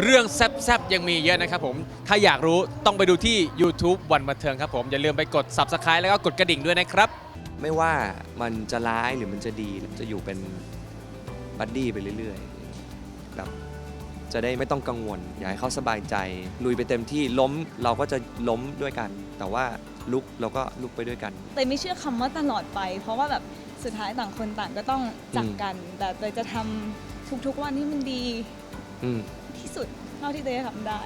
เรื่องแซบๆ ยังมีเยอะนะครับผม ถ้าอยากรู้ต้องไปดูที่ YouTube วันบันเทิงครับผม อย่าลืมไปกด Subscribe แล้วก็กดกระดิ่งด้วยนะครับ ไม่ว่ามันจะร้ายหรือมันจะดีจะอยู่เป็นบัดดี้ไปเรื่อยๆแบบจะได้ไม่ต้องกังวล อยากให้เขาสบายใจ ลุยไปเต็มที่ล้มเราก็จะล้มด้วยกัน แต่ว่าลุกเราก็ลุกไปด้วยกัน เตยไม่เชื่อคำว่าตลอดไป เพราะว่าแบบสุดท้ายต่างคนต่างก็ต้องจากกัน แต่เตยจะทำทุกๆวันที่มันดี อืมที่สุดเท่าที่เตยจะทำได้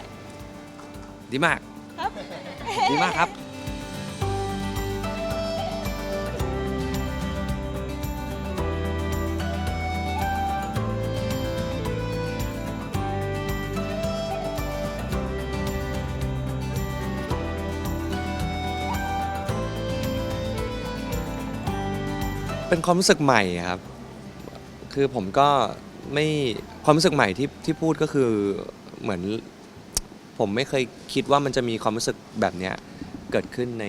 ดีมาก ครับ ดีมากครับ เป็นความรู้สึกใหม่ครับ คือผมก็ ไม่ความรู้สึกใหม่ที่ที่พูดก็คือเหมือน ผมไม่เคยคิดว่ามันจะมีความรู้สึกแบบเนี้ยเกิดขึ้นใน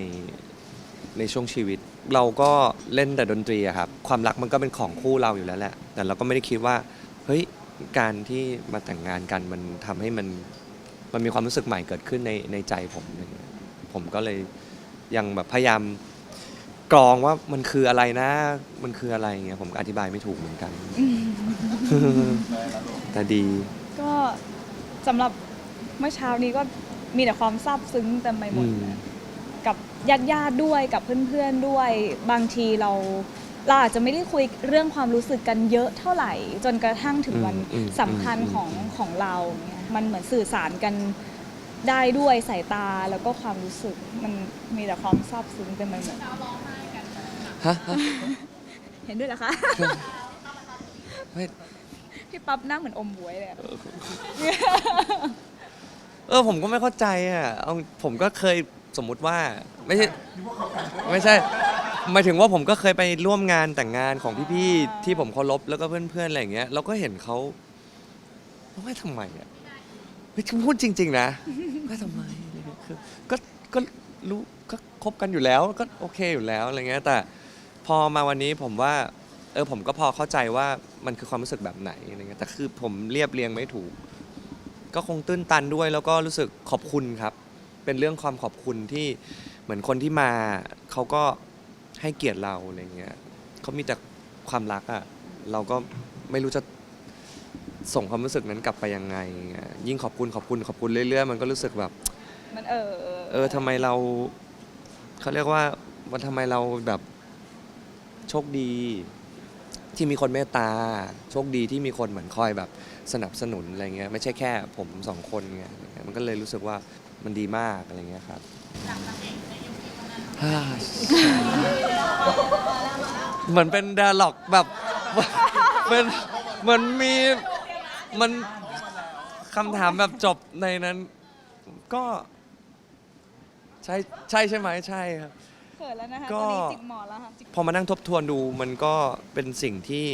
ในช่วงชีวิต เราก็เล่นแต่ดนตรีอะครับความรักมันก็เป็นของคู่เราอยู่แล้วแหละ แต่เราก็ไม่ได้คิดว่าเฮ้ยการที่มาแต่งงานกันมันทำให้มันมันมีความรู้สึกใหม่เกิดขึ้นในในใจผมอะไรเงี้ยผมก็เลยยังแบบพยายามกรองว่ามันคืออะไรนะ มันคืออะไรเงี้ยผมก็อธิบายไม่ถูกเหมือนกัน แต่ดี ก็สำหรับเมื่อเช้านี้ก็มีแต่ความซาบซึ้งเต็มไปหมดอืมนะกับญาติญาติๆด้วยกับเพื่อนๆด้วย บางทีเราเราอาจจะไม่ได้คุยเรื่องความรู้สึกกันเยอะเท่าไหร่ จนกระทั่งถึงวันอืมสำคัญอืมของของเราเนี่ยมันเหมือนสื่อสารกันได้ด้วยสายตาแล้วก็ความรู้สึกมันมีแต่ความซาบซึ้งเต็มไปหมดฮะฮะเห็นด้วยเหรอคะ ไม่ พี่ปั๊บหน้าเหมือนอมบวยเลยอะ เออผมก็ไม่เข้าใจอะเอาผมก็เคยสมมุติว่าไม่ใช่ไม่ใช่หมายถึงว่าผมก็เคยไปร่วมงานแต่งงานของพี่ๆที่ผมเคารพแล้วก็เพื่อนๆอะไรอย่างเงี้ยเราก็เห็นเขาว่าทำไมอะเฮ้ยพูดจริง ๆ นะ ว่าทำไมอะไรเงี้ยคือก็ก็รู้ก็คบกันอยู่แล้วก็โอเคอยู่แล้วอะไรเงี้ยแต่พอมาวันนี้ผมว่าเออผมก็พอเข้าใจว่ามันคือความรู้สึกแบบไหนอะไรเงี้ยแต่คือผมเรียบเรียงไม่ถูก ก็คงตื้นตันด้วยแล้วก็รู้สึกขอบคุณครับ เป็นเรื่องความขอบคุณที่เหมือนคนที่มาเขาก็ให้เกียรติเราอะไรเงี้ยเขามีแต่ความรักอะ่ะเราก็ไม่รู้จะส่งความรู้สึกนั้นกลับไปยังไงเงี้ยยิ่งขอบคุณขอบคุณขอบคุณเรื่อยๆ มันก็รู้สึกแบบ มันเออเออทำไมเราเขาเรียกว่าวันทำไมเราแบบโชคดี ที่มีคนเมตตาโชคดีที่มีคนเหมือนคอยแบบสนับสนุนอะไรเงี้ยไม่ใช่แค่ผมสองคนไงอะไรเงี้ยมันก็เลยรู้สึกว่ามันดีมากอะไรเงี้ยครับฮ่าเหมือนเป็นดาล็อกแบบเป็นเหมือนมีมันคำถามแบบจบในนั้นก็ ใช่ใช่ใช่ไหมใช่ครับ เขินแล้วนะคะก็ตอนนี้จิกหมอนแล้วค่ะจิกพอมานั่งทบทวนดูมันก็เป็นสิ่งที่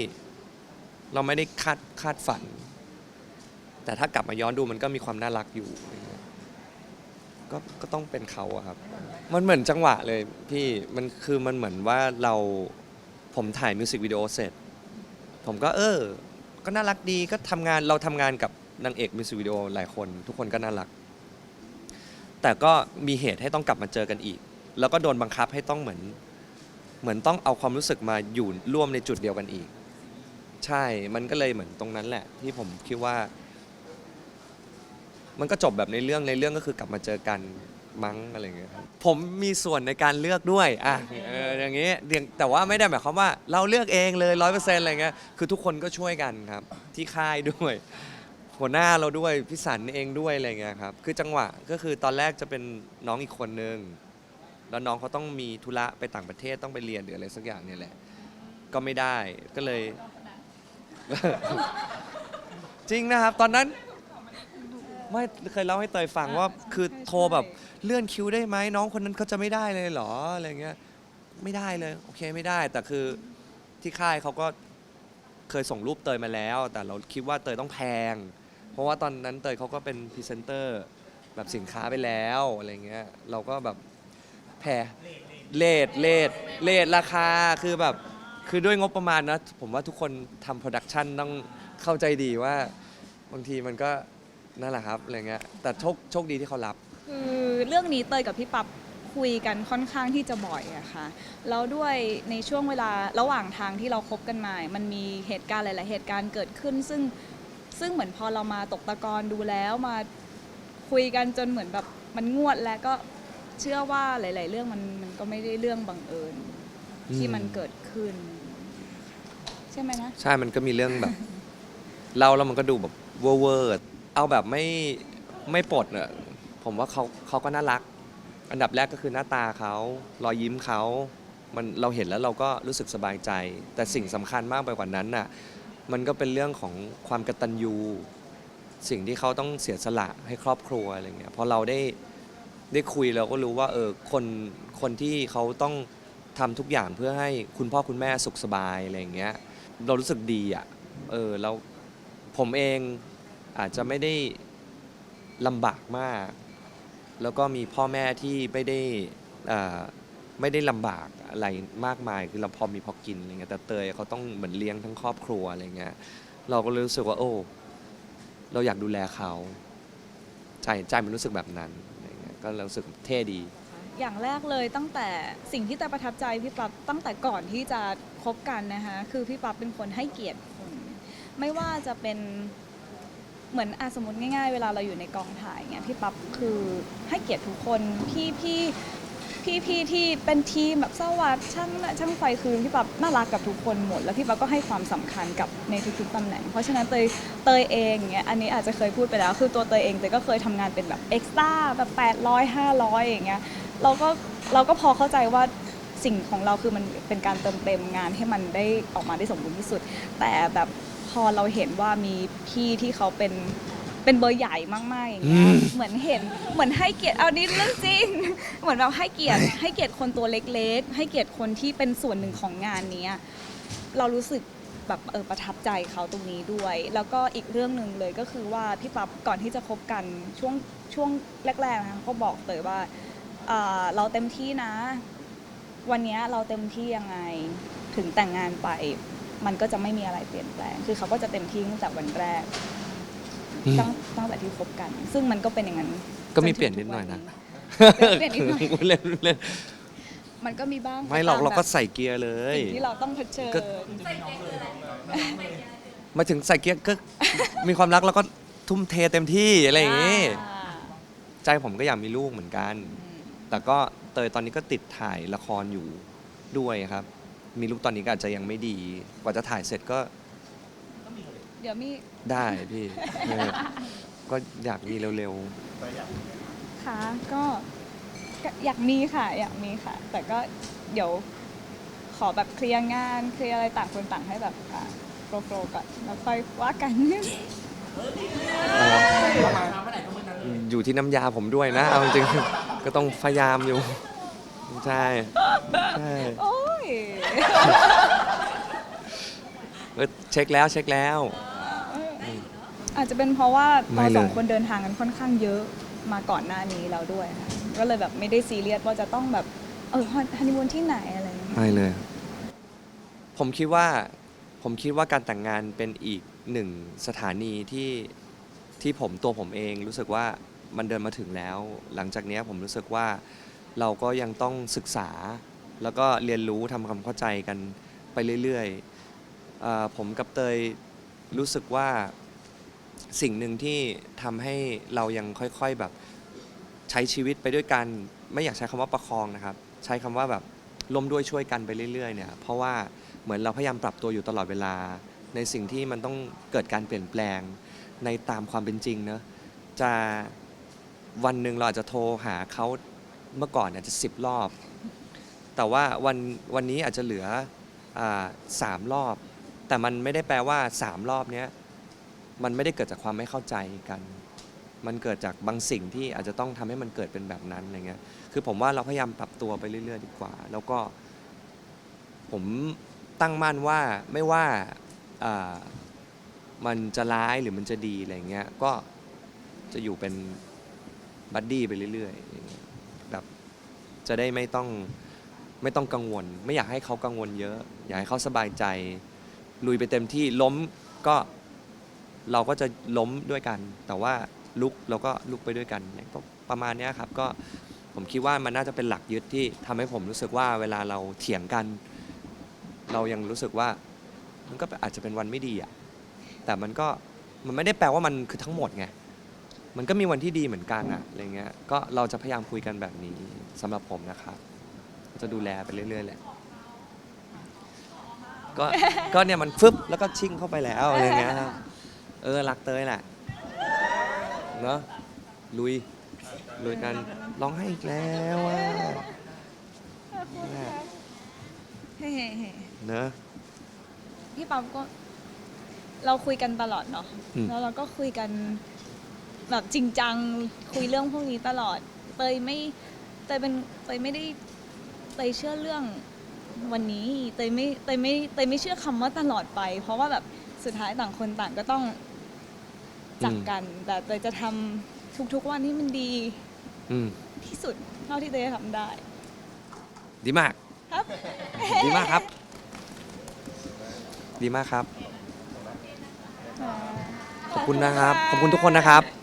เราไม่ได้คาดคาดฝัน แต่ถ้ากลับมาย้อนดูมันก็มีความน่ารักอยู่อะไรเงี้ยก็ก็ต้องเป็นเขาอะครับ มันเหมือนจังหวะเลยพี่มันคือมันเหมือนว่าเราผมถ่ายมิวสิกวิดีโอเสร็จ ผมก็เออ ก็น่ารักดีก็ทำงานเราทำงานกับนางเอกมิวสิกวิดีโอหลายคน ทุกคนก็น่ารัก แต่ก็มีเหตุให้ต้องกลับมาเจอกันอีก แล้วก็โดนบังคับให้ต้องเหมือน เหมือนต้องเอาความรู้สึกมาอยู่ร่วมในจุดเดียวกันอีก ใช่ มันก็เลยเหมือนตรงนั้นแหละ ที่ผมคิดว่า มันก็จบแบบในเรื่องในเรื่องก็คือกลับมาเจอกันมั้งอะไรเงี้ยครับผมมีส่วนในการเลือกด้วยอะเอออย่างเงี้ยเรียงแต่ว่าไม่ได้หมายความว่า เราเลือกเองเลยร้อยเปอร์เซ็นต์อะไรเงี้ยคือทุกคนก็ช่วยกันครับ ที่ค่ายด้วยหัวหน้าเราด้วยพี่สันเองด้วยอะไรเงี้ยครับ คือจังหวะก็คือตอนแรกจะเป็นน้องอีกคนนึง แล้วน้องเขาต้องมีธุระไปต่างประเทศต้องไปเรียนหรืออะไรสักอย่างเนี่ยแหละ ก็ไม่ได้ก็เลย จริงนะครับ ตอนนั้น ไม่เคยเล่าให้เตยฟังว่าคือโทรแบบเลื่อนคิวได้ไหมน้องคนนั้นเขาจะไม่ได้เลยเหรออะไรเงี้ยไม่ได้เลย โอเคไม่ได้ แต่คือที่ค่ายเขาก็เคยส่งรูปเตยมาแล้ว แต่เราคิดว่าเตยต้องแพง เพราะว่าตอนนั้นเตยเขาก็เป็นพรีเซนเตอร์แบบสินค้าไปแล้วอะไรเงี้ยเราก็แบบ แพงเลทเลทเลทราคาคือแบบคือด้วยงบประมาณนะผมว่าทุกคนทำโปรดักชันต้องเข้าใจดีว่าบางทีมันก็นั่นแหละครับอะไรเงี้ยแต่โชคโชคดีที่เขารับ คือเรื่องนี้เตยกับพี่ปั๊บคุยกันค่อนข้างที่จะบ่อยอะค่ะแล้วด้วยในช่วงเวลาระหว่างทางที่เราคบกันมา มันมีเหตุการณ์หลาย ๆ เหตุการณ์เกิดขึ้น ซึ่งซึ่งเหมือนพอเรามาตกตะกอนดูแล้วมาคุยกันจนเหมือนแบบมันงวดแล้วก็ เชื่อว่าหลาย ๆ เรื่องมันมันก็ไม่ได้เรื่องบังเอิญที่มันเกิดขึ้น ใช่ไหมนะ ใช่ มันก็มีเรื่องแบบ เล่าแล้วมันก็ดูแบบเวอร์เวอร์เอาแบบไม่ไม่ปลดเนอะผมว่าเขาเขาก็น่ารัก อันดับแรกก็คือหน้าตาเขารอยยิ้มเขามันเราเห็นแล้วเราก็รู้สึกสบายใจ แต่สิ่งสำคัญมากไปกว่านั้นน่ะมันก็เป็นเรื่องของความกตัญญู สิ่งที่เขาต้องเสียสละให้ครอบครัวอะไรเงี้ยพอเราได้ ได้คุยเราก็รู้ว่าเออคนคนที่เขาต้องทำทุกอย่างเพื่อให้คุณพ่อคุณแม่สุขสบายอะไรอย่างเงี้ยเรารู้สึกดีอะเออแล้วผมเองอาจจะไม่ได้ลำบากมาก แล้วก็มีพ่อแม่ที่ไม่ได้อ่าไม่ได้ลำบากอะไรมากมายคือเราพอมีพอกินอะไรเงี้ยแต่เตยเขาต้องเหมือนเลี้ยงทั้งครอบครัวอะไรเงี้ยเราก็เลยรู้สึกว่าโอ้ เราอยากดูแลเขา ใจใจมันรู้สึกแบบนั้น อะไรเงี้ยก็รู้สึกเท่ดี อย่างแรกเลยตั้งแต่สิ่งที่แต่ประทับใจพี่ปั๊บตั้งแต่ก่อนที่จะคบกันนะคะคือพี่ปั๊บเป็นคนให้เกียรติคนไม่ว่าจะเป็นเหมือนอาสมมติง่ายๆ เวลาเราอยู่ในกองถ่ายเงี้ยพี่ปั๊บคือให้เกียรติทุกคนพี่พี่ พี่พี่ที่เป็นทีมแบบสวัสด์ช่างช่างไฟคือพี่ปั๊บน่ารักกับทุกคนหมด แล้วพี่ปั๊บก็ให้ความสำคัญกับในทุกๆตำแหน่ง เพราะฉะนั้นเตยเตยเองเงี้ยอันนี้อาจจะเคยพูดไปแล้ว คือตัวเตยเองเตยก็เคยทำงานเป็นแบบเอ็กซ์ต้าแบบ800 500 อย่างเงี้ยเราก็เราก็พอเข้าใจว่าสิ่งของเราคือมันเป็นการเติมเต็มงานให้มันได้ออกมาได้สมบูรณ์ที่สุด แต่แบบพอเราเห็นว่ามีพี่ที่เขาเป็น เป็นเบอร์ใหญ่มากๆอย่างเงี้ยอืมเหมือนเห็นเหมือนให้เกียรติเอานี่เรื่องจริง เหมือนแบบให้เกียรติให้เกียรติคนตัวเล็กๆ ให้เกียรติคนที่เป็นส่วนหนึ่งของงานเนี้ยเรารู้สึกแบบเออประทับใจเขาตรงนี้ด้วย แล้วก็อีกเรื่องหนึ่งเลยก็คือว่าพี่ปั๊บก่อนที่จะคบกันช่วงช่วงแรกๆนะคะเขาก็บอกเตยว่าอ่าเราเต็มที่นะ วันเนี้ยเราเต็มที่ยังไงถึงแต่งงานไป มันก็จะไม่มีอะไรเปลี่ยนแปลง คือเขาก็จะเต็มที่ตั้งแต่วันแรกอืม ตั้งตั้งแต่ที่คบกัน ซึ่งมันก็เป็นอย่างนั้นก็มีจถึงเปลี่ยนนิดหน่อยนะทุกวัเปลี่ยนนิดหน่อยเล่นเล่นมันก็มีบ้างไม่หรอกตเราก็แบบใส่เกียร์เลยสิ่งที่เราต้องเผชิญก็มาถึงใส่เกียร์ก็มีความรักแล้วก็ทุ่มเทเต็มที่อะไรอย่างงี้อ่าใจผมก็อยากมีลูกเหมือนกันอืมแต่ก็เตยตอนนี้ก็ติดถ่ายละครอยู่ด้วยครับ มีลูกตอนนี้ก็อาจจะยังไม่ดี กว่าจะถ่ายเสร็จก็ เดี๋ยวมีได้พี่เออก็อยากมีเร็วค่ะก็ก็อยากมีค่ะ อยากมีค่ะ แต่ก็เดี๋ยวขอแบบเคลียร์งานเคลียร์อะไรต่างคนต่างให้แบบอ่าโปรโปรก่อนแล้วค่อยว่ากันๆอยู่ที่น้ำยาผมด้วยนะเอาจริงๆก็ต้องพยายามอยู่ ใช่ใช่โอ้ย เออเช็คแล้วเช็คแล้ว อาจจะเป็นเพราะว่าไม่เราเลย สองคนเดินทางกันค่อนข้างเยอะมาก่อนหน้านี้แล้วด้วยค่ะก็เลยแบบไม่ได้ซีเรียสว่าจะต้องแบบเออฮันนีมูนที่ไหนอะไรอย่างเงี้ย ไม่เลย ผมคิดว่าผมคิดว่าการแต่งงานเป็นอีกหนึ่งสถานีที่ที่ผมตัวผมเองรู้สึกว่ามันเดินมาถึงแล้ว หลังจากเนี้ยผมรู้สึกว่าเราก็ยังต้องศึกษา แล้วก็เรียนรู้ทำความเข้าใจกันไปเรื่อยๆเอ่อผมกับเตยรู้สึกว่า สิ่งหนึ่งที่ทำให้เรายังค่อยๆแบบใช้ชีวิตไปด้วยกันไม่อยากใช้คำว่าประคองนะครับ ใช้คำว่าแบบร่วมด้วยช่วยกันไปเรื่อยๆเนี่ยเพราะว่าเหมือนเราพยายามปรับตัวอยู่ตลอดเวลา ในสิ่งที่มันต้องเกิดการเปลี่ยนแปลงในตามความเป็นจริงเนอะจะวันหนึ่งเราอาจจะโทรหาเขาเมื่อก่อนอาจจะสิบรอบ แต่ว่าวันวันนี้อาจจะเหลืออาสามรอบ แต่มันไม่ได้แปลว่าสามรอบเนี้ย มันไม่ได้เกิดจากความไม่เข้าใจกัน มันเกิดจากบางสิ่งที่อาจจะต้องทำให้มันเกิดเป็นแบบนั้นอะไรเงี้ย คือผมว่าเราพยายามปรับตัวไปเรื่อยๆ ดีกว่า แล้วก็ผมตั้งมั่นว่าไม่ว่าอ่ามันจะร้ายหรือมันจะดีอะไรเงี้ย ก็จะอยู่เป็นบัดดี้ไปเรื่อยๆอย่างเงี้ยแบบจะได้ไม่ต้องไม่ต้องกังวล ไม่อยากให้เขากังวลเยอะ อยากให้เขาสบายใจ ลุยไปเต็มที่ล้มก็ เราก็จะล้มด้วยกัน แต่ว่าลุกเราก็ลุกไปด้วยกันเนี่ยก็ประมาณเนี้ยครับก็ผมคิดว่ามันน่าจะเป็นหลักยึดที่ทำให้ผมรู้สึกว่าเวลาเราเถียงกัน เรายังรู้สึกว่า มันก็อาจจะเป็นวันไม่ดีอะแต่มันก็มันไม่ได้แปลว่ามันคือทั้งหมดไงมันก็มีวันที่ดีเหมือนกันอะอะไรเงี้ยก็เราจะพยายามคุยกันแบบนี้สำหรับผมนะครับจะดูแลไปเรื่อยๆแหละก็ก็เนี่ยมันฟึบแล้วก็ชิ่งเข้าไปแล้วอะไรเงี้ยครับ เออรักเตยแหละเนาะลุยลุยกันร้องให้อีกแล้วอะเนี่ยเฮ้ๆเนอะๆพี่ปั๊บก็ เราคุยกันตลอดเนาะอืมแล้วเราก็คุยกัน แบบจริงจังคุยเรื่องพวกนี้ตลอดเตยไม่เตยเป็นเตยไม่ได้เตยเชื่อเรื่องวันนี้เตยไม่เตยไม่เตยไม่เชื่อคำว่าตลอดไป เพราะว่าแบบสุดท้ายต่างคนต่างก็ต้อง จากกัน แต่เตยจะทำทุกๆวันที่มันดีอืมที่สุดเท่าที่เตยจะทำได้ ดีมาก ครับ ดีมากครับ ดีมากครับ ขอบคุณนะครับ ขอบคุณทุกคนนะครับ